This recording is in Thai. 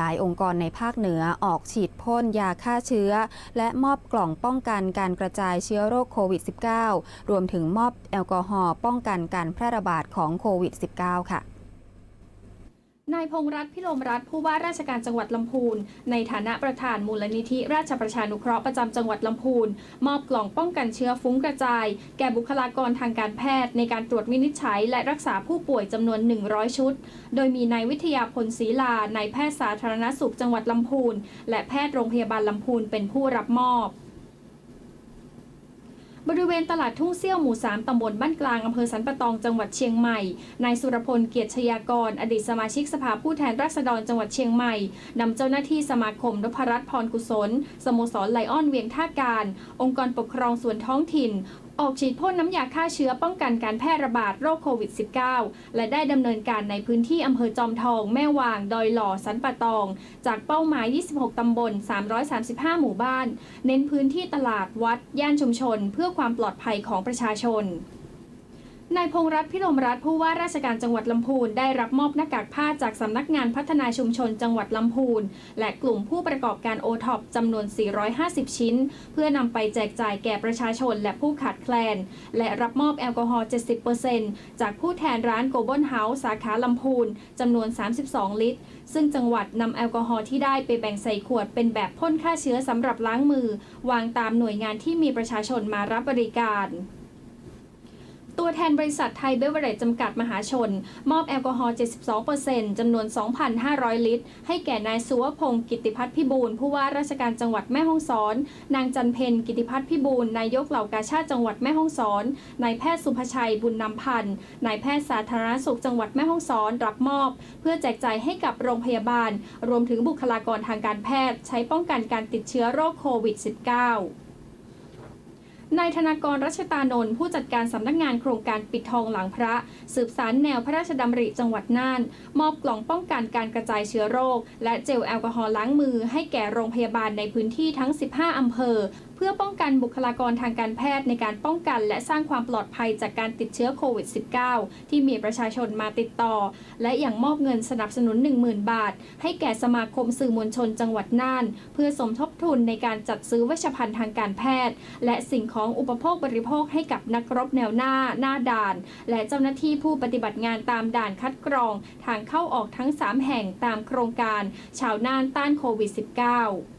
หลายองค์กรในภาคเหนือออกฉีดพ่นยาฆ่าเชื้อ และมอบกล่องป้องกันการกระจายเชื้อโรคโควิด -19 รวมถึงมอบแอลกอฮอล์ป้องกันการแพร่ระบาดของโควิด -19 ค่ะ นายพงษ์รัตน์พิโลมรัตน์ผู้ว่าราชการจังหวัดลำพูน ในฐานะประธานมูลนิธิราชประชานุเคราะห์ประจำจังหวัดลำพูน มอบกล่องป้องกันเชื้อฟุ้งกระจาย แก่บุคลากรทางการแพทย์ ในการตรวจวินิจฉัย และรักษาผู้ป่วยจำนวน 100 ชุด โดยมีนายวิทยาพลศรีลานายแพทย์สาธารณสุขจังหวัดลำพูน และแพทย์โรงพยาบาลลำพูนเป็นผู้รับมอบ บริเวณตลาดทุ่งเซี่ยวหมู่3ตำบลบ้านกลางอำเภอสันปะตองจังหวัดเชียงใหม่ นายสุรพลเกียรติชยากร อดีตสมาชิกสภาผู้แทนราษฎรจังหวัดเชียงใหม่นำเจ้าหน้าที่สมาคมนพรัตน์พรกุศล สโมสรไลออนเวียงท่าการ องค์กรปกครองส่วนท้องถิ่น ออกฉีดพ่นน้ำยาฆ่าเชื้อป้องกันการแพร่ระบาดโรคโควิด -19 และได้ดำเนินการในพื้นที่อำเภอจอมทอง แม่วาง ดอยหล่อ สันปะตอง จากเป้าหมาย 26 ตำบล 335 หมู่บ้าน เน้นพื้นที่ตลาดวัด ย่านชุมชน เพื่อความปลอดภัยของประชาชน นายพงรัตน์พิรมรัตน์ผู้ว่าราชการจังหวัดลำพูนได้รับมอบหน้ากากผ้าจากสำนักงานพัฒนาชุมชนจังหวัดลำพูน และกลุ่มผู้ประกอบการโอท็อปจำนวน 450 ชิ้น เพื่อนำไปแจกจ่ายแก่ประชาชนและผู้ขาดแคลน และรับมอบแอลกอฮอล์ 70%จากผู้แทนร้านโกลบอลเฮาส์สาขาลำพูนจำนวน 32 ลิตร ซึ่งจังหวัดนำแอลกอฮอล์ที่ได้ไปแบ่งใส่ขวดเป็นแบบพ่นฆ่าเชื้อสำหรับล้างมือ วางตามหน่วยงานที่มีประชาชนมารับบริการ ตัวแทนบริษัทไทยเบเวอร์เรจจำกัดมหาชน มอบแอลกอฮอล์ 72%จำนวน 2,500 ลิตร ให้แก่นายสุวพงศ์กิติพัฒน์พิบูลผู้ว่าราชการจังหวัดแม่ฮ่องสอน นางจันเพนกิติพัฒน์พิบูลนายกเหล่ากาชาติจังหวัดแม่ฮ่องสอน นายแพทย์สุภชัยบุญนำพันธ์นายแพทย์สาธารณสุขจังหวัดแม่ฮ่องสอน รับมอบ เพื่อแจกจ่ายให้กับโรงพยาบาล รวมถึงบุคลากรทางการแพทย์ ใช้ป้องกันการติดเชื้อโรคโควิด -19 นายธนากรรัชตานนท์ผู้จัดการสำนักงานโครงการปิดทองหลังพระ สืบสารแนวพระราชดำริจังหวัดน่าน มอบกล่องป้องกันการกระจายเชื้อโรค และเจลแอลกอฮอล์ล้างมือ ให้แก่โรงพยาบาลในพื้นที่ทั้ง 15 อำเภอ เพื่อป้องกันบุคลากรทางการแพทย์ในการป้องกัน และสร้างความปลอดภัยจากการติดเชื้อโควิด -19 ที่มีประชาชนมาติดต่อ และอย่างมอบเงินสนับสนุน 10,000 บาท ให้แก่สมาคมสื่อมวลชนจังหวัดน่าน เพื่อสมทบทุนในการจัดซื้อเวชภัณฑ์ทางการแพทย์ และสิ่งของอุปโภคบริโภคให้กับนักรบแนวหน้าหน้าด่าน และเจ้าหน้าที่ผู้ปฏิบัติงานตามด่านคัดกรอง ทางเข้าออกทั้ง 3 แห่งตามโครงการ ชาวน่านต้านโควิด -19